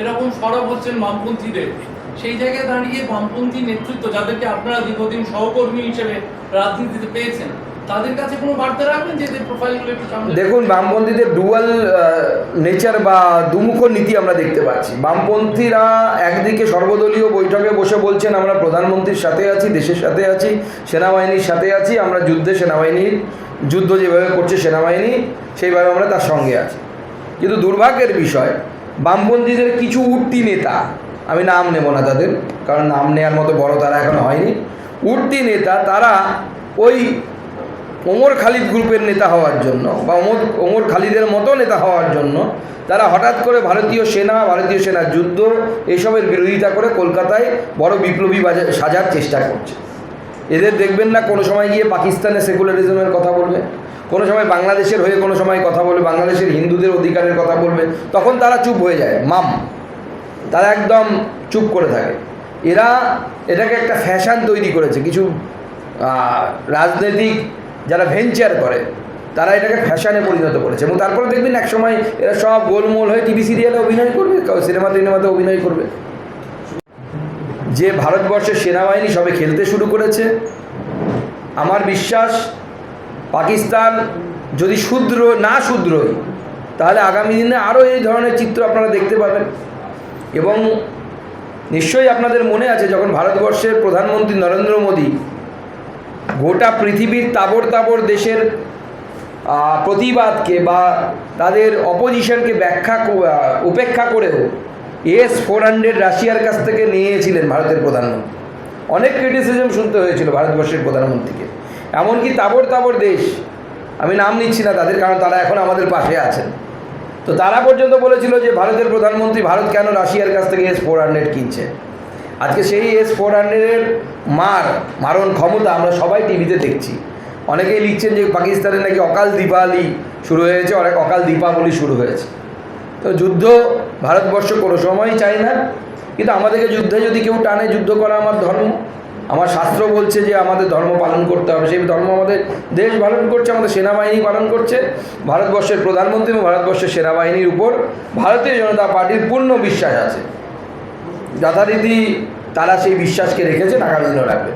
এরকম সরব হচ্ছেন বামপন্থীদের। সেই জায়গায় দাঁড়িয়ে বামপন্থী নেতৃত্ব যাদেরকে আপনারা দীর্ঘদিন সহকর্মী হিসেবে রাজনীতিতে পেয়েছেন, তাদের কাছে কোনো বার্তা যে দেখুন, বামপন্থীদের ডুয়াল নেচার বা দুমুখ নীতি আমরা দেখতে পাচ্ছি। বামপন্থীরা একদিকে সর্বদলীয় বৈঠকে বসে বলছেন, আমরা প্রধানমন্ত্রীর সাথে আছি, দেশের সাথে আছি, সেনাবাহিনীর সাথে আছি, আমরা যুদ্ধে সেনাবাহিনীর, যুদ্ধ যেভাবে করছে সেনাবাহিনী, সেইভাবে আমরা তার সঙ্গে আছি। কিন্তু দুর্ভাগ্যের বিষয় বামপন্থীদের কিছু উঠতি নেতা, আমি নাম নেব না তাদের, কারণ নাম নেওয়ার মতো বড় তারা এখন হয়নি, উঠতি নেতা তারা ওই ওমর খালিদ গ্রুপের নেতা হওয়ার জন্য বা ওমর ওমর খালিদের মতো নেতা হওয়ার জন্য তারা হঠাৎ করে ভারতীয় সেনা, ভারতীয় সেনার যুদ্ধ, এসবের বিরোধিতা করে কলকাতায় বড় বিপ্লবী সাজার চেষ্টা করছে। এদের দেখবেন না কোনো সময় গিয়ে পাকিস্তানের সেকুলারিজমের কথা বলবে। কোনো সময় বাংলাদেশের হয়ে কোনো সময় কথা বলবে, বাংলাদেশের হিন্দুদের অধিকারের কথা বলবে, তখন তারা চুপ হয়ে যায়, মাম। তারা একদম চুপ করে থাকে। এরা এটাকে একটা ফ্যাশন তৈরি করেছে, কিছু রাজনৈতিক যারা ভেঞ্চার করে, তারা এটাকে ফ্যাশনে পরিণত করেছে। এবং তারপরে দেখবেন এক সময় এরা সব গোলমোল হয়ে টিভি সিরিয়ালে অভিনয় করবে সিনেমা টিনেমাতে অভিনয় করবে। যে ভারতবর্ষের সেনাবাহিনী সবে খেলতে শুরু করেছে, আমার বিশ্বাস পাকিস্তান যদি শুদ্র, না শুদ্রই তাহলে আগামী দিনে আরও এই ধরনের চিত্র আপনারা দেখতে পাবেন। এবং নিশ্চয়ই আপনাদের মনে আছে, যখন ভারতবর্ষের প্রধানমন্ত্রী নরেন্দ্র মোদী গোটা পৃথিবীর তাবড় তাবড় দেশের প্রতিবাদকে বা তাদের অপোজিশনকে ব্যাখ্যা উপেক্ষা করেও এস ফোর হান্ড্রেড রাশিয়ার কাছ থেকে নিয়েছিলেন ভারতের প্রধানমন্ত্রী। অনেক ক্রিটিসিজম শুনতে হয়েছিল ভারতবর্ষের প্রধানমন্ত্রীকে। এমনকি তাবড় তাবড় দেশ, আমি নাম নিচ্ছি না তাদের, কারণ তারা এখন আমাদের পাশে আছেন। তো তারা পর্যন্ত বলেছিল যে ভারতের প্রধানমন্ত্রী ভারত কেন রাশিয়ার কাছ থেকে এস ফোর হান্ড্রেড কিনছে? আজকে সেই এস ফোর হান্ড্রেডের মার, মারণ ক্ষমতা আমরা সবাই টিভিতে দেখছি। অনেকেই লিখছেন যে পাকিস্তানে নাকি অকাল দীপাবলি শুরু হয়েছে, অনেক অকাল দীপাবলি শুরু হয়েছে। তো যুদ্ধ ভারতবর্ষ কোনো সময়ই চায় না, কিন্তু আমাদেরকে যুদ্ধে যদি কেউ টানে, যুদ্ধ করা আমার ধর্ম। আমার শাস্ত্র বলছে যে আমাদের ধর্ম পালন করতে হবে। সেই ধর্ম আমাদের দেশ পালন করছে, আমাদের সেনাবাহিনী পালন করছে। ভারতবর্ষের প্রধানমন্ত্রী এবং ভারতবর্ষের সেনাবাহিনীর উপর ভারতীয় জনতা পার্টির পূর্ণ বিশ্বাস আছে। যথারীতি তারা সেই বিশ্বাসকে রেখেছে আগামী দিনও রাখবে।